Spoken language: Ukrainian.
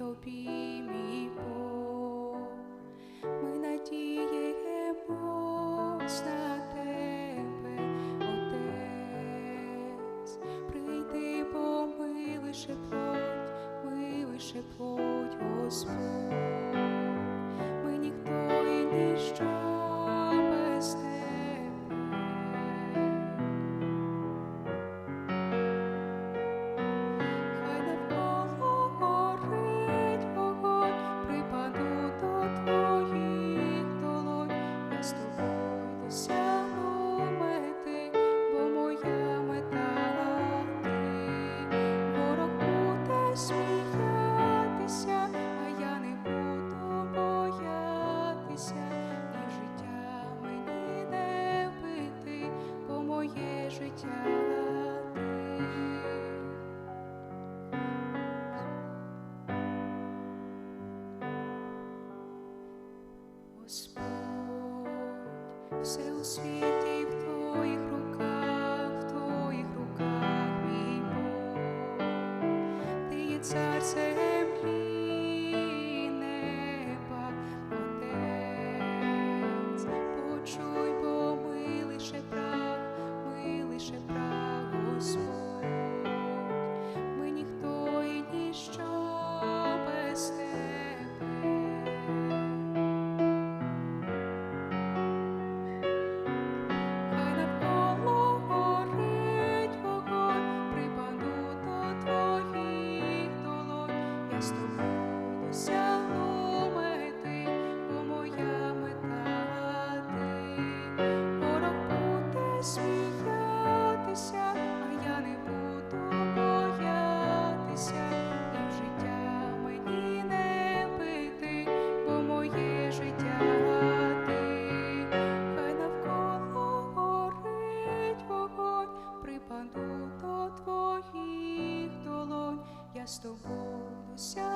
тобі, мій Бог, ми надіємось на тебе, Отець, прийди, бо ми лише плоть, ми лише плоть, Господь. Господь, все у світі в твоїх руках, в твоїх руках мій Бог, ти царцем. Estou tão bom céu.